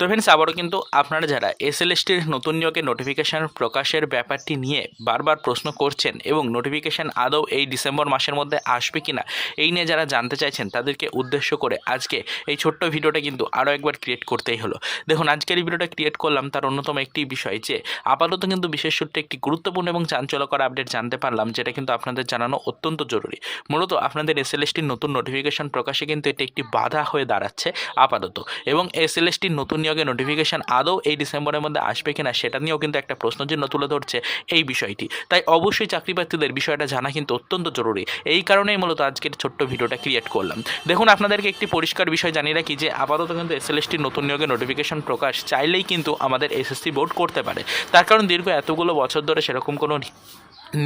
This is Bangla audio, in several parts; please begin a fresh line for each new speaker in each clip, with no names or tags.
তো ফ্রেন্ডস আবারও কিন্তু আপনারা যারা এসএলএসটির নতুন নিয়োগের নোটিফিকেশান প্রকাশের ব্যাপারটি নিয়ে বারবার প্রশ্ন করছেন এবং নোটিফিকেশান আদৌ এই ডিসেম্বর মাসের মধ্যে আসবে কিনা, এই নিয়ে যারা জানতে চাইছেন, তাদেরকে উদ্দেশ্য করে আজকে এই ছোট্ট ভিডিওটা কিন্তু আরও একবার ক্রিয়েট করতেই হলো। দেখুন, আজকের এই ভিডিওটা ক্রিয়েট করলাম তার অন্যতম একটি বিষয় যে, আপাতত কিন্তু বিশেষ সূত্রে একটি গুরুত্বপূর্ণ এবং চাঞ্চল্যকর আপডেট জানতে পারলাম, যেটা কিন্তু আপনাদের জানানো অত্যন্ত জরুরি। মূলত আপনাদের এসএলএসটির নতুন নোটিফিকেশন প্রকাশে কিন্তু এটি একটি বাধা হয়ে দাঁড়াচ্ছে আপাতত এবং এসএলএসটির নতুন নিয়োগের নোটিফিকেশন আদৌ এই ডিসেম্বরের মধ্যে আসবে কিনা সেটা নিয়েও কিন্তু একটা প্রশ্নচিহ্ন তুলে ধরছে এই বিষয়টি। তাই অবশ্যই চাকরি প্রার্থীদের বিষয়টা জানা কিন্তু অত্যন্ত জরুরি। এই কারণেই মূলত আজকের ছোট্ট ভিডিওটা ক্রিয়েট করলাম। দেখুন, আপনাদেরকে একটি পরিষ্কার বিষয় জানিয়ে রাখি যে আপাতত কিন্তু এসএলএসটির নতুন নিয়োগের নোটিফিকেশন প্রকাশ চাইলেই কিন্তু আমাদের এসএসসি বোর্ড করতে পারে। তার কারণ দীর্ঘ এতগুলো বছর ধরে সেরকম কোনো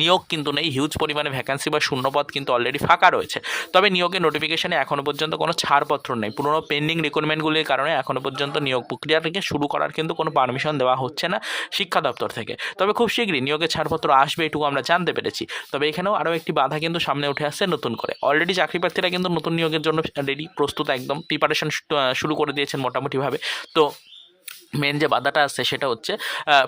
নিয়োগ কিন্তু নেই হিউজ পরিমাণে ভ্যাকান্সি বা শূন্যপদ কিন্তু অলরেডি ফাঁকা রয়েছে। তবে নিয়োগের নোটিফিকেশনে এখনও পর্যন্ত কোনো ছাড়পত্র নেই। পুরনো পেন্ডিং রিক্রুটমেন্টগুলির কারণে এখনও পর্যন্ত নিয়োগ প্রক্রিয়া থেকে শুরু করার কিন্তু কোনো পারমিশন দেওয়া হচ্ছে না শিক্ষা দপ্তর থেকে। তবে খুব শীঘ্রই নিয়োগের ছাড়পত্র আসবে, এটুকু আমরা জানতে পেরেছি। তবে এখানেও আরও একটি বাধা কিন্তু সামনে উঠে আসছে নতুন করে। অলরেডি চাকরি প্রার্থীরা কিন্তু নতুন নিয়োগের জন্য রেডি প্রস্তুত, একদম প্রিপারেশন শুরু করে দিয়েছেন মোটামুটিভাবে। তো মেন যে বাধাটা আছে সেটা হচ্ছে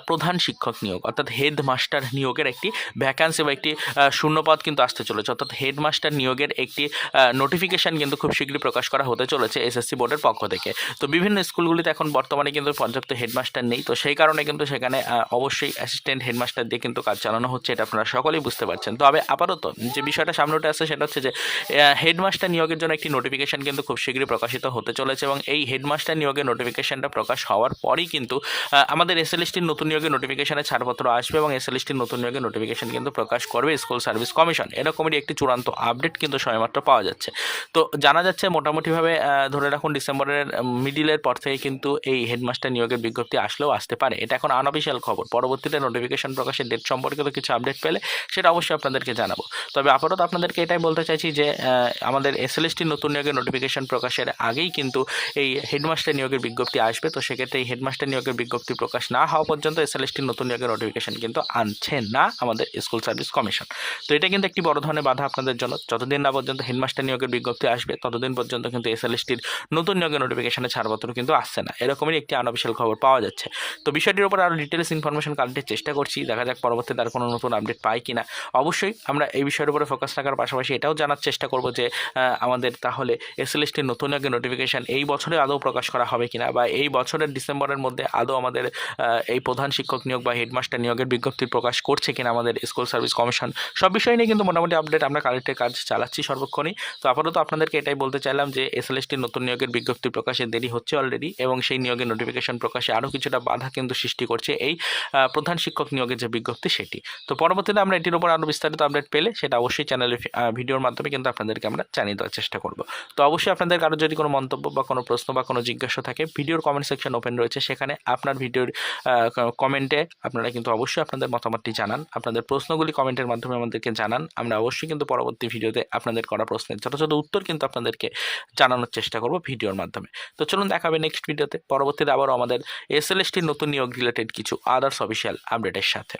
প্রধান শিক্ষক নিয়োগ, অর্থাৎ হেড মাস্টার নিয়োগের একটি ভ্যাকান্সি বা একটি শূন্যপদ কিন্তু আসতে চলেছে। অর্থাৎ হেড মাস্টার নিয়োগের একটি নোটিফিকেশান কিন্তু খুব শীঘ্রই প্রকাশ করা হতে চলেছে এসএসসি বোর্ডের পক্ষ থেকে। তো বিভিন্ন স্কুলগুলিতে এখন বর্তমানে কিন্তু পর্যাপ্ত হেডমাস্টার নেই। তো সেই কারণে কিন্তু সেখানে অবশ্যই অ্যাসিস্ট্যান্ট হেডমাস্টার দিয়ে কিন্তু কাজ চালানো হচ্ছে, এটা আপনারা সকলেই বুঝতে পারছেন। তবে আপাতত যে বিষয়টা সামনে উঠে আসছে সেটা হচ্ছে যে হেডমাস্টার নিয়োগের জন্য একটি নোটিফিকেশান কিন্তু খুব শীঘ্রই প্রকাশিত হতে চলেছে এবং এই হেডমাস্টার নিয়োগের নোটিফিকেশানটা প্রকাশ হওয়ার পরই কিন্তু আমাদের এসএলএসটির নতুন নিয়োগের নোটিফিকেশানে ছাড়পত্র আসবে এবং এসএলএসটির নতুন নিয়োগের নোটিফিকেশান কিন্তু প্রকাশ করবে স্কুল সার্ভিস কমিশন এরকমই একটি চূড়ান্ত আপডেট কিন্তু সময়মাত্র পাওয়া যাচ্ছে। তো জানা যাচ্ছে মোটামুটিভাবে ধরে রাখুন ডিসেম্বরের মিডিলের পর থেকে কিন্তু এই হেডমাস্টার নিয়োগের বিজ্ঞপ্তি আসলেও আসতে পারে। এটা এখন আনঅফিসিয়াল খবর। পরবর্তীতে নোটিফিকেশন প্রকাশের ডেট সম্পর্কিত কিছু আপডেট পেলে সেটা অবশ্যই আপনাদেরকে জানাব। তবে আপাতত আপনাদেরকে এটাই বলতে চাইছি যে আমাদের এসএলএসটির নতুন নিয়োগের নোটিফিকেশন প্রকাশের আগেই কিন্তু এই হেডমাস্টার নিয়োগের বিজ্ঞপ্তি আসবে। তো সেক্ষেত্রে এই হেডমাস্টার নিয়োগের বিজ্ঞপ্তি প্রকাশ না হওয়া পর্যন্ত এসএলএসটির নতুন নিয়োগের নোটিফিকেশন কিন্তু আনছে না আমাদের স্কুল সার্ভিস কমিশন। তো এটা কিন্তু একটি বড় ধরনের বাধা আপনাদের জন্য। যতদিন না পর্যন্ত হেডমাস্টার নিয়োগের বিজ্ঞপ্তি আসবে, ততদিন পর্যন্ত কিন্তু এসএলএসটির নতুন নিয়োগের নোটিফিকেশনে ছাড়পত্র কিন্তু আসছে না। এরকমই একটি আনঅফিসিয়াল খবর পাওয়া যাচ্ছে। তো বিষয়টির উপর আরও ডিটেলস ইনফরমেশন কালেক্টের চেষ্টা করছি। দেখা যাক পরবর্তীতে আর কোনো নতুন আপডেট পাই কিনা। অবশ্যই আমরা এই বিষয়ের উপরে ফোকাস রাখার পাশাপাশি এটাও জানার চেষ্টা করব যে আমাদের তাহলে এসএলএসটির নতুন নিয়োগের নোটিফিকেশান এই বছরে আদৌ প্রকাশ করা হবে কিনা বা এই বছরের ডিসেম্বরের মধ্যে আদৌ আমাদের এই প্রধান শিক্ষক নিয়োগ বা হেডমাস্টার নিয়োগের বিজ্ঞপ্তি প্রকাশ করছে কিনা আমাদের স্কুল সার্ভিস কমিশন, সব বিষয় নিয়ে কিন্তু মোটামুটি আপডেট আমরা কালেক্টের কাজ চালাচ্ছি সর্বক্ষণই। তো আপাতত আপনাদেরকে এটাই বলতে চাইলাম যে এস এসএলএসটির নতুন নিয়োগের বিজ্ঞপ্তি প্রকাশে দেরি হচ্ছে অলরেডি এবং সেই নিয়োগের নোটিফিকেশন প্রকাশে আরও কিছুটা বাধা কিন্তু সৃষ্টি করছে এই প্রধান শিক্ষক নিয়োগের যে বিজ্ঞপ্তি সেটি। তো পরবর্তীতে আমরা এটির উপর আরও বিস্তারিত আপডেট পেলে সেটা অবশ্যই চ্যানেলে ভিডিওর মাধ্যমে কিন্তু আপনাদেরকে আমরা জানিয়ে দেওয়ার চেষ্টা করব। তো অবশ্যই আপনাদের কারও যদি কোনো মন্তব্য বা কোনো প্রশ্ন বা কোনো জিজ্ঞাসা থাকে ভিডিওর কমেন্ট সেকশন ওপেন রয়েছে সেখানে আপনার ভিডিওর কমেন্টে আপনারা কিন্তু অবশ্যই আপনাদের মতামতটি জানান। আপনাদের প্রশ্নগুলি কমেন্টের মাধ্যমে আমাদেরকে জানান। আমরা অবশ্যই কিন্তু পরবর্তী ভিডিওতে আপনাদের করা প্রশ্নের যথাযথ উত্তর কিন্তু আপনাদেরকে জানানোর চেষ্টা করব ভিডিওর মাধ্যমে। তো চলুন দেখাবে নেক্সট ভিডিওতে পরবর্তীতে আবারও আমাদের এসএলএসটির নতুন নিয়োগ রিলেটেড কিছু আদার্স অফিসিয়াল আপডেটের সাথে।